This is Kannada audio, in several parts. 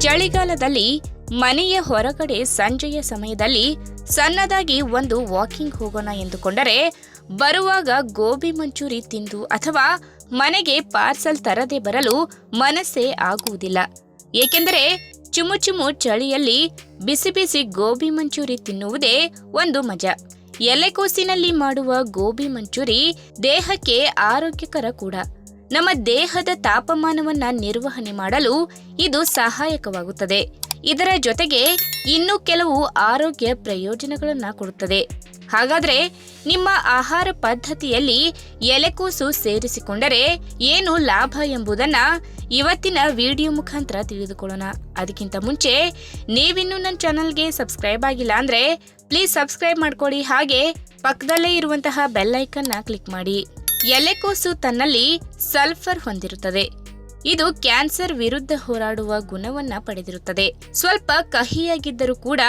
ಚಳಿಗಾಲದಲ್ಲಿ ಮನೆಯ ಹೊರಗಡೆ ಸಂಜೆಯ ಸಮಯದಲ್ಲಿ ಸಣ್ಣದಾಗಿ ಒಂದು ವಾಕಿಂಗ್ ಹೋಗೋಣ ಎಂದುಕೊಂಡರೆ ಬರುವಾಗ ಗೋಬಿ ಮಂಚೂರಿ ತಿಂದು ಅಥವಾ ಮನೆಗೆ ಪಾರ್ಸಲ್ ತರದೆ ಬರಲು ಮನಸ್ಸೇ ಆಗುವುದಿಲ್ಲ. ಏಕೆಂದರೆ ಚುಮು ಚುಮು ಚಳಿಯಲ್ಲಿ ಬಿಸಿ ಬಿಸಿ ಗೋಬಿ ಮಂಚೂರಿ ತಿನ್ನುವುದೇ ಒಂದು ಮಜಾ. ಎಲೆಕೋಸಿನಲ್ಲಿ ಮಾಡುವ ಗೋಬಿ ಮಂಚೂರಿ ದೇಹಕ್ಕೆ ಆರೋಗ್ಯಕರ ಕೂಡ. ನಮ್ಮ ದೇಹದ ತಾಪಮಾನವನ್ನ ನಿರ್ವಹಣೆ ಮಾಡಲು ಇದು ಸಹಾಯಕವಾಗುತ್ತದೆ. ಇದರ ಜೊತೆಗೆ ಇನ್ನೂ ಕೆಲವು ಆರೋಗ್ಯ ಪ್ರಯೋಜನಗಳನ್ನ ಕೊಡುತ್ತದೆ. ಹಾಗಾದ್ರೆ ನಿಮ್ಮ ಆಹಾರ ಪದ್ಧತಿಯಲ್ಲಿ ಎಲೆಕೋಸು ಸೇರಿಸಿಕೊಂಡರೆ ಏನು ಲಾಭ ಎಂಬುದನ್ನ ಇವತ್ತಿನ ವಿಡಿಯೋ ಮುಖಾಂತರ ತಿಳಿದುಕೊಳ್ಳೋಣ. ಅದಕ್ಕಿಂತ ಮುಂಚೆ ನೀವಿನ್ನೂ ನನ್ನ ಚಾನಲ್ಗೆ ಸಬ್ಸ್ಕ್ರೈಬ್ ಆಗಿಲ್ಲ ಅಂದ್ರೆ ಪ್ಲೀಸ್ ಸಬ್ಸ್ಕ್ರೈಬ್ ಮಾಡ್ಕೊಳ್ಳಿ ಹಾಗೆ ಪಕ್ಕದಲ್ಲೇ ಇರುವಂತಹ ಬೆಲ್ ಐಕನ್ನ ಕ್ಲಿಕ್ ಮಾಡಿ. ಎಲೆಕೋಸು ತನ್ನಲ್ಲಿ ಸಲ್ಫರ್ ಹೊಂದಿರುತ್ತದೆ. ಇದು ಕ್ಯಾನ್ಸರ್ ವಿರುದ್ಧ ಹೋರಾಡುವ ಗುಣವನ್ನ ಪಡೆದಿರುತ್ತದೆ. ಸ್ವಲ್ಪ ಕಹಿಯಾಗಿದ್ದರೂ ಕೂಡ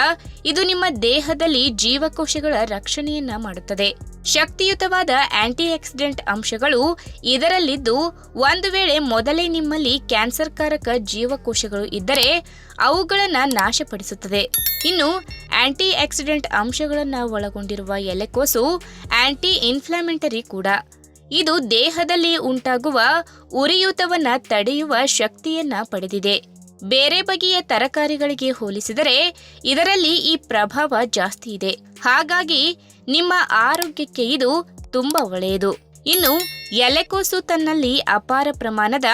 ಇದು ನಿಮ್ಮ ದೇಹದಲ್ಲಿ ಜೀವಕೋಶಗಳ ರಕ್ಷಣೆಯನ್ನ ಮಾಡುತ್ತದೆ. ಶಕ್ತಿಯುತವಾದ ಆಂಟಿ ಆಕ್ಸಿಡೆಂಟ್ ಅಂಶಗಳು ಇದರಲ್ಲಿದ್ದು, ಒಂದು ವೇಳೆ ಮೊದಲೇ ನಿಮ್ಮಲ್ಲಿ ಕ್ಯಾನ್ಸರ್ಕಾರಕ ಜೀವಕೋಶಗಳು ಇದ್ದರೆ ಅವುಗಳನ್ನ ನಾಶಪಡಿಸುತ್ತದೆ. ಇನ್ನು ಆಂಟಿ ಆಕ್ಸಿಡೆಂಟ್ ಅಂಶಗಳನ್ನ ಒಳಗೊಂಡಿರುವ ಎಲೆಕೋಸು ಆಂಟಿ ಇನ್ಫ್ಲಾಮೆಂಟರಿ ಕೂಡ. ಇದು ದೇಹದಲ್ಲಿ ಉಂಟಾಗುವ ಉರಿಯೂತವನ್ನ ತಡೆಯುವ ಶಕ್ತಿಯನ್ನ ಪಡೆದಿದೆ. ಬೇರೆ ಬಗೆಯ ತರಕಾರಿಗಳಿಗೆ ಹೋಲಿಸಿದರೆ ಇದರಲ್ಲಿ ಈ ಪ್ರಭಾವ ಜಾಸ್ತಿ ಇದೆ. ಹಾಗಾಗಿ ನಿಮ್ಮ ಆರೋಗ್ಯಕ್ಕೆ ಇದು ತುಂಬಾ ಒಳ್ಳೆಯದು. ಇನ್ನು ಎಲೆಕೋಸು ತನ್ನಲ್ಲಿ ಅಪಾರ ಪ್ರಮಾಣದ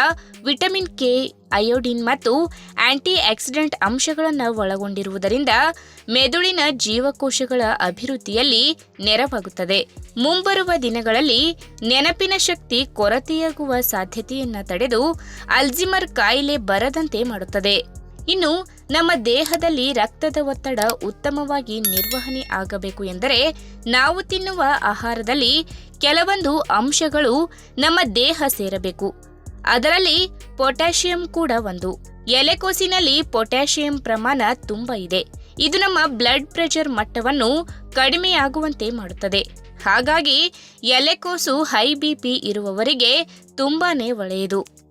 ವಿಟಮಿನ್ ಕೆ ಅಯೋಡಿನ್ ಮತ್ತು ಆಂಟಿ ಆಕ್ಸಿಡೆಂಟ್ ಅಂಶಗಳನ್ನು ಒಳಗೊಂಡಿರುವುದರಿಂದ ಮೆದುಳಿನ ಜೀವಕೋಶಗಳ ಅಭಿವೃದ್ಧಿಯಲ್ಲಿ ನೆರವಾಗುತ್ತದೆ. ಮುಂಬರುವ ದಿನಗಳಲ್ಲಿ ನೆನಪಿನ ಶಕ್ತಿ ಕೊರತೆಯಾಗುವ ಸಾಧ್ಯತೆಯನ್ನು ತಡೆದು ಅಲ್ಜಿಮರ್ ಕಾಯಿಲೆ ಬರದಂತೆ ಮಾಡುತ್ತದೆ. ಇನ್ನು ನಮ್ಮ ದೇಹದಲ್ಲಿ ರಕ್ತದ ಒತ್ತಡ ಉತ್ತಮವಾಗಿ ನಿರ್ವಹಣೆ ಆಗಬೇಕು ಎಂದರೆ ನಾವು ತಿನ್ನುವ ಆಹಾರದಲ್ಲಿ ಕೆಲವೊಂದು ಅಂಶಗಳು ನಮ್ಮ ದೇಹ ಸೇರಬೇಕು. ಅದರಲ್ಲಿ ಪೊಟ್ಯಾಷಿಯಂ ಕೂಡ ಒಂದು. ಎಲೆಕೋಸಿನಲ್ಲಿ ಪೊಟ್ಯಾಷಿಯಂ ಪ್ರಮಾಣ ತುಂಬ ಇದೆ. ಇದು ನಮ್ಮ ಬ್ಲಡ್ ಪ್ರೆಷರ್ ಮಟ್ಟವನ್ನು ಕಡಿಮೆಯಾಗುವಂತೆ ಮಾಡುತ್ತದೆ. ಹಾಗಾಗಿ ಎಲೆಕೋಸು ಹೈ ಬಿಪಿ ಇರುವವರಿಗೆ ತುಂಬಾನೇ ಒಳ್ಳೆಯದು.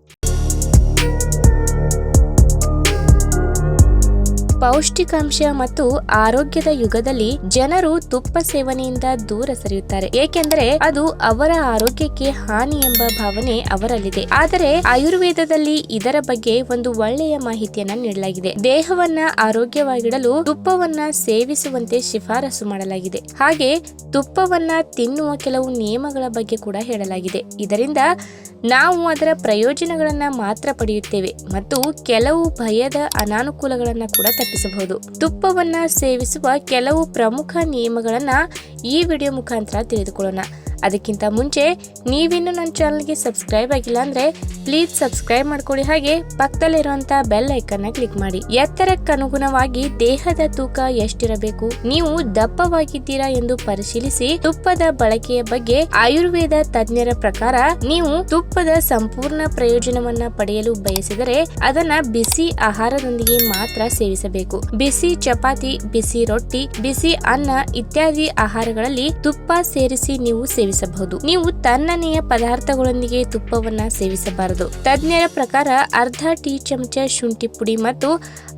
ಪೌಷ್ಟಿಕಾಂಶ ಮತ್ತು ಆರೋಗ್ಯದ ಯುಗದಲ್ಲಿ ಜನರು ತುಪ್ಪ ಸೇವನೆಯಿಂದ ದೂರ ಸರಿಯುತ್ತಾರೆ. ಏಕೆಂದರೆ ಅದು ಅವರ ಆರೋಗ್ಯಕ್ಕೆ ಹಾನಿ ಎಂಬ ಭಾವನೆ ಅವರಲ್ಲಿದೆ. ಆದರೆ ಆಯುರ್ವೇದದಲ್ಲಿ ಇದರ ಬಗ್ಗೆ ಒಂದು ಒಳ್ಳೆಯ ಮಾಹಿತಿಯನ್ನ ನೀಡಲಾಗಿದೆ. ದೇಹವನ್ನ ಆರೋಗ್ಯವಾಗಿಡಲು ತುಪ್ಪವನ್ನ ಸೇವಿಸುವಂತೆ ಶಿಫಾರಸು ಮಾಡಲಾಗಿದೆ. ಹಾಗೆ ತುಪ್ಪವನ್ನ ತಿನ್ನುವ ಕೆಲವು ನಿಯಮಗಳ ಬಗ್ಗೆ ಕೂಡ ಹೇಳಲಾಗಿದೆ. ಇದರಿಂದ ನಾವು ಅದರ ಪ್ರಯೋಜನಗಳನ್ನ ಮಾತ್ರ ಪಡೆಯುತ್ತೇವೆ ಮತ್ತು ಕೆಲವು ಭಯದ ಅನಾನುಕೂಲಗಳನ್ನ ಕೂಡ ತಪ್ಪಿಸಬಹುದು. ತುಪ್ಪವನ್ನು ಸೇವಿಸುವ ಕೆಲವು ಪ್ರಮುಖ ನಿಯಮಗಳನ್ನು ಈ ವಿಡಿಯೋ ಮುಖಾಂತರ ತಿಳಿದುಕೊಳ್ಳೋಣ. ಅದಕ್ಕಿಂತ ಮುಂಚೆ ನೀವಿನ್ನು ನನ್ನ ಚಾನಲ್ಗೆ ಸಬ್ಸ್ಕ್ರೈಬ್ ಆಗಿಲ್ಲ ಅಂದರೆ ಪ್ಲೀಸ್ ಸಬ್ಸ್ಕ್ರೈಬ್ ಮಾಡ್ಕೊಳ್ಳಿ ಹಾಗೆ ಪಕ್ಕದಲ್ಲಿರುವಂಥ ಬೆಲ್ ಐಕನ್ನ ಕ್ಲಿಕ್ ಮಾಡಿ. ಎತ್ತರಕ್ಕನುಗುಣವಾಗಿ ದೇಹದ ತೂಕ ಎಷ್ಟಿರಬೇಕು, ನೀವು ದಪ್ಪವಾಗಿದ್ದೀರಾ ಎಂದು ಪರಿಶೀಲಿಸಿ ತುಪ್ಪದ ಬಳಕೆಯ ಬಗ್ಗೆ ಆಯುರ್ವೇದ ತಜ್ಞರ ಪ್ರಕಾರ ನೀವು ತುಪ್ಪದ ಸಂಪೂರ್ಣ ಪ್ರಯೋಜನವನ್ನ ಪಡೆಯಲು ಬಯಸಿದರೆ ಅದನ್ನ ಬಿಸಿ ಆಹಾರದೊಂದಿಗೆ ಮಾತ್ರ ಸೇವಿಸಬೇಕು. ಬಿಸಿ ಚಪಾತಿ, ಬಿಸಿ ರೊಟ್ಟಿ, ಬಿಸಿ ಅನ್ನ ಇತ್ಯಾದಿ ಆಹಾರಗಳಲ್ಲಿ ತುಪ್ಪ ಸೇರಿಸಿ ನೀವು ಸೇವಿಸಬಹುದು. ನೀವು ತಣ್ಣನೆಯ ಪದಾರ್ಥಗಳೊಂದಿಗೆ ತುಪ್ಪವನ್ನ ಸೇವಿಸಬಾರದು. ತಜ್ಞರ ಪ್ರಕಾರ ಅರ್ಧ ಟೀ ಚಮಚ ಶುಂಠಿ ಪುಡಿ ಮತ್ತು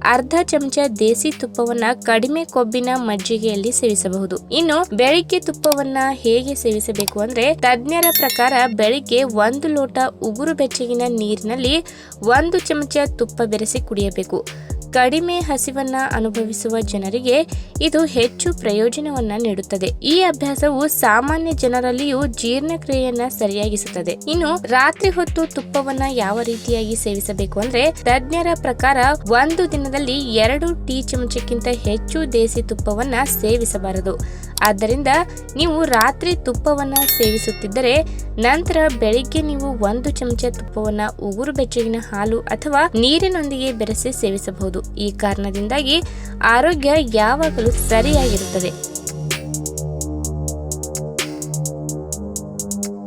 ಅರ್ಧ ಚಮಚ ದೇಸಿ ತುಪ್ಪವನ್ನ ಕಡಿಮೆ ಕೊಬ್ಬಿನ ಮಜ್ಜಿಗೆಯಲ್ಲಿ ಸೇವಿಸಬಹುದು. ಇನ್ನು ಬೆಳಿಗ್ಗೆ ತುಪ್ಪವನ್ನ ಹೇಗೆ ಸೇವಿಸಬೇಕು ಅಂದ್ರೆ ತಜ್ಞರ ಪ್ರಕಾರ ಬೆಳಿಗ್ಗೆ ಒಂದು ಲೋಟ ಉಗುರು ಬೆಚ್ಚಗಿನ ನೀರಿನಲ್ಲಿ ಒಂದು ಚಮಚ ತುಪ್ಪ ಬೆರೆಸಿ ಕುಡಿಯಬೇಕು. ಕಡಿಮೆ ಹಸಿವನ್ನ ಅನುಭವಿಸುವ ಜನರಿಗೆ ಇದು ಹೆಚ್ಚು ಪ್ರಯೋಜನವನ್ನ ನೀಡುತ್ತದೆ. ಈ ಅಭ್ಯಾಸವು ಸಾಮಾನ್ಯ ಜನರಲ್ಲಿಯೂ ಜೀರ್ಣಕ್ರಿಯೆಯನ್ನು ಸರಿಯಾಗಿಸುತ್ತದೆ. ಇನ್ನು ರಾತ್ರಿ ಹೊತ್ತು ತುಪ್ಪವನ್ನ ಯಾವ ರೀತಿಯಾಗಿ ಸೇವಿಸಬೇಕು ಅಂದ್ರೆ ತಜ್ಞರ ಪ್ರಕಾರ ಒಂದು ದಿನದಲ್ಲಿ ಎರಡು ಟೀ ಚಮಚಕ್ಕಿಂತ ಹೆಚ್ಚು ದೇಸಿ ತುಪ್ಪವನ್ನ ಸೇವಿಸಬಾರದು. ಆದ್ದರಿಂದ ನೀವು ರಾತ್ರಿ ತುಪ್ಪವನ್ನು ಸೇವಿಸುತ್ತಿದ್ದರೆ ನಂತರ ಬೆಳಿಗ್ಗೆ ನೀವು ಒಂದು ಚಮಚ ತುಪ್ಪವನ್ನು ಉಗುರು ಬೆಚ್ಚಗಿನ ಹಾಲು ಅಥವಾ ನೀರಿನೊಂದಿಗೆ ಬೆರೆಸಿ ಸೇವಿಸಬಹುದು. ಈ ಕಾರಣದಿಂದಾಗಿ ಆರೋಗ್ಯ ಯಾವಾಗಲೂ ಸರಿಯಾಗಿರುತ್ತದೆ.